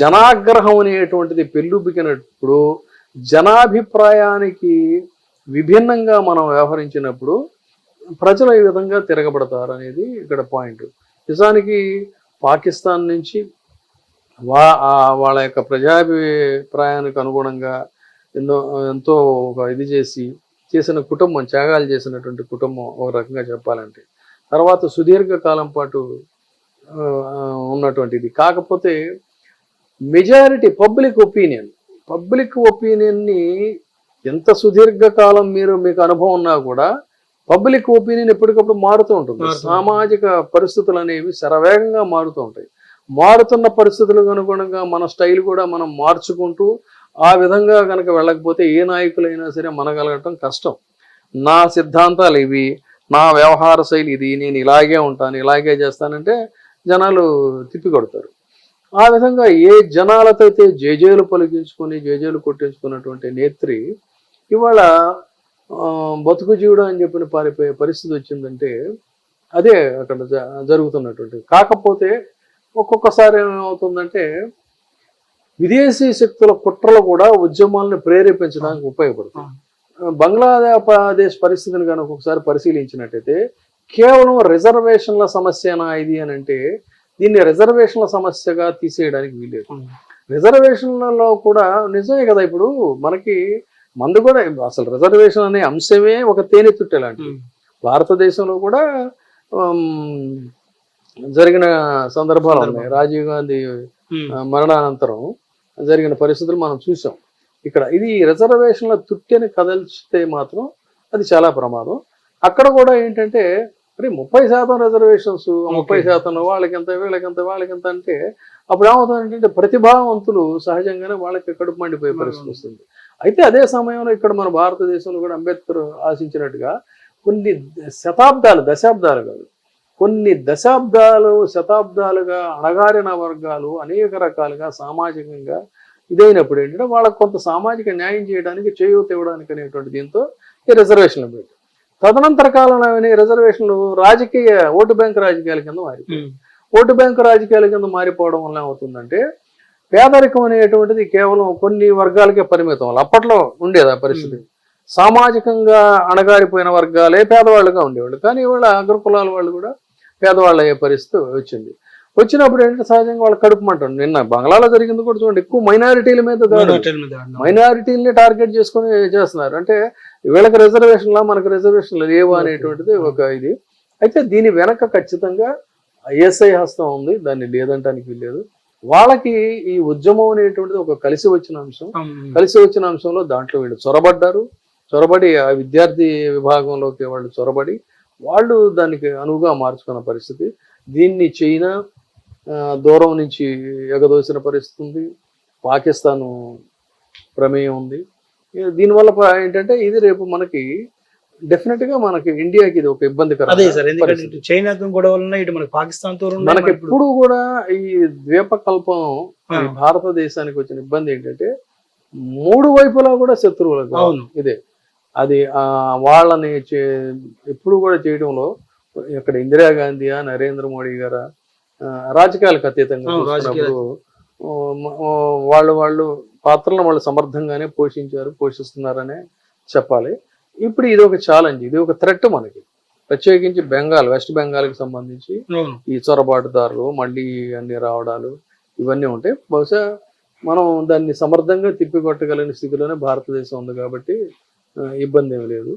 జనాగ్రహం అనేటువంటిది పెళ్ళుబికినప్పుడు జనాభిప్రాయానికి విభిన్నంగా మనం వ్యవహరించినప్పుడు ప్రజలు ఈ విధంగా తిరగబడతారు అనేది ఇక్కడ పాయింట్. నిజానికి పాకిస్తాన్ నుంచి వా వాళ్ళ యొక్క ప్రజాభిప్రాయానికి అనుగుణంగా ఎన్నో ఎంతో ఒక ఇది చేసి చేసిన కుటుంబం త్యాగాలు చేసినటువంటి కుటుంబం ఒక రకంగా చెప్పాలంటే. తర్వాత సుదీర్ఘ కాలం పాటు ఉన్నటువంటిది. కాకపోతే మెజారిటీ పబ్లిక్ ఒపీనియన్ పబ్లిక్ ఒపీనియన్ని ఎంత సుదీర్ఘకాలం మీరు మీకు అనుభవం ఉన్నా కూడా పబ్లిక్ ఒపీనియన్ ఎప్పటికప్పుడు మారుతూ ఉంటుంది. సామాజిక పరిస్థితులు అనేవి శరవేగంగా మారుతూ ఉంటాయి. మారుతున్న పరిస్థితులకు అనుగుణంగా మన స్టైల్ కూడా మనం మార్చుకుంటూ ఆ విధంగా కనుక వెళ్ళకపోతే ఏ నాయకులైనా సరే మనగలగటం కష్టం. నా సిద్ధాంతాలు ఇవి నా వ్యవహార శైలి ఇది నేను ఇలాగే ఉంటాను ఇలాగే చేస్తానంటే జనాలు తిప్పి కొడతారు. ఆ విధంగా ఏ జనాలతో అయితే జేజేలు పలికించుకొని జేజేలు కొట్టించుకున్నటువంటి నేత్రి ఇవాళ బతుకు జీవుడు అని చెప్పిన పారిపోయే పరిస్థితి వచ్చిందంటే అదే అక్కడ జరుగుతున్నటువంటి. కాకపోతే ఒక్కొక్కసారి ఏమవుతుందంటే విదేశీ శక్తుల కుట్రలు కూడా ఉద్యమాలను ప్రేరేపించడానికి ఉపయోగపడుతుంది బంగ్లాదేశ్ పరిస్థితిని కనుక ఒకసారి పరిశీలించినట్టయితే కేవలం రిజర్వేషన్ల సమస్యనా ఇది అని అంటే దీన్ని రిజర్వేషన్ల సమస్యగా తీసేయడానికి వీలేదు రిజర్వేషన్లలో కూడా నిజమే కదా ఇప్పుడు మనకి మందు కూడా అసలు రిజర్వేషన్ అనే అంశమే ఒక తేనె తుట్టె లాంటిది. ఉమ్. భారతదేశంలో కూడా జరిగిన సందర్భాలు ఉన్నాయి. రాజీవ్ గాంధీ మరణానంతరం జరిగిన పరిస్థితులు మనం చూసాం. ఇక్కడ ఇది రిజర్వేషన్ల తుట్టెని కదల్చితే మాత్రం అది చాలా ప్రమాదం. అక్కడ కూడా ఏంటంటే మరి ముప్పై శాతం రిజర్వేషన్స్ ముప్పై శాతం వాళ్ళకి ఎంత వీళ్ళకి ఎంత వాళ్ళకి ఎంత అంటే అప్పుడు ఏమవుతుందంటే ప్రతిభావంతులు సహజంగానే వాళ్ళకి కడుపు మండిపోయే పరిస్థితి వస్తుంది. అయితే అదే సమయంలో ఇక్కడ మన భారతదేశంలో కూడా అంబేద్కర్ ఆశించినట్టుగా కొన్ని శతాబ్దాలు దశాబ్దాలు కాదు కొన్ని దశాబ్దాలు శతాబ్దాలుగా అణగారిన వర్గాలు అనేక రకాలుగా సామాజికంగా ఇదైనప్పుడు ఏంటంటే వాళ్ళకు కొంత సామాజిక న్యాయం చేయడానికి చేయూత ఇవ్వడానికి అనేటువంటి దీంతో ఈ రిజర్వేషన్లు పెట్టి తదనంతర కాలంలో రిజర్వేషన్లు రాజకీయ ఓటు బ్యాంక్ రాజకీయాల కింద మారి. ఓటు బ్యాంకు రాజకీయాల కింద మారిపోవడం వల్ల ఏమవుతుందంటే పేదరికం అనేటువంటిది కేవలం కొన్ని వర్గాలకే పరిమితం వాళ్ళు అప్పట్లో ఉండేది ఆ పరిస్థితి. సామాజికంగా అణగారిపోయిన వర్గాలే పేదవాళ్ళుగా ఉండేవాళ్ళు. కానీ ఇవాళ అగ్రకులాల వాళ్ళు కూడా పేదవాళ్ళు అయ్యే పరిస్థితి వచ్చింది. వచ్చినప్పుడు ఏంటంటే సహజంగా వాళ్ళ కడుపు మంట నిన్న బంగ్లాలో జరిగింది కూడా చూడండి ఎక్కువ మైనారిటీల మీద. మైనారిటీని టార్గెట్ చేసుకొని చేస్తున్నారు. అంటే వీళ్ళకి రిజర్వేషన్లా మనకు రిజర్వేషన్లు లేవు అనేటువంటిది ఒక ఇది. అయితే దీని వెనక ఖచ్చితంగా ఐఎస్ఐ హస్తం ఉంది. దాన్ని లేదంటానికి లేదు వాళ్ళకి ఈ ఉద్యమం అనేటువంటిది ఒక కలిసి వచ్చిన అంశం. కలిసి వచ్చిన అంశంలో దాంట్లో వీళ్ళు చొరబడ్డారు. చొరబడి ఆ విద్యార్థి విభాగంలోకి వాళ్ళు చొరబడి వాళ్ళు దానికి అనువుగా మార్చుకున్న పరిస్థితి. దీన్ని చైనా దూరం నుంచి ఎగదోసిన పరిస్థితి ఉంది. పాకిస్తాను ప్రమేయం ఉంది. దీనివల్ల ఏంటంటే ఇది రేపు మనకి డెఫినెట్గా మనకి ఇండియాకి ఇది ఒక ఇబ్బందికర అదే సార్ ఎందుకంటే పరిస్థితి. ఇటు చైనాతో గొడవలు ఉన్నాయి ఇటు మనకి పాకిస్తాన్తో ఎప్పుడు కూడా ఈ ద్వీపకల్పం భారతదేశానికి వచ్చిన ఇబ్బంది ఏంటంటే మూడు వైపులా కూడా శత్రువులు అవును. ఇదే. అది ఆ వాళ్ళని ఎప్పుడు కూడా చేయడంలో ఇక్కడ ఇందిరాగాంధీయా నరేంద్ర మోడీ గారా రాజకీయాలకు అతీతంగా వాళ్ళు వాళ్ళు పాత్రలను వాళ్ళు సమర్థంగానే పోషించారు పోషిస్తున్నారనే చెప్పాలి. ఇప్పుడు ఇది ఒక ఛాలెంజ్ ఇది ఒక థ్రెట్ మనకి. ప్రత్యేకించి బెంగాల్ వెస్ట్ బెంగాల్కి సంబంధించి ఈ చొరబాటుదారులు మళ్ళీ అన్ని రావడాలు ఇవన్నీ ఉంటాయి బహుశా మనం దాన్ని సమర్థంగా తిప్పికొట్టగలిగిన స్థితిలోనే భారతదేశం ఉంది కాబట్టి ఇబ్బంది ఏమి లేదు.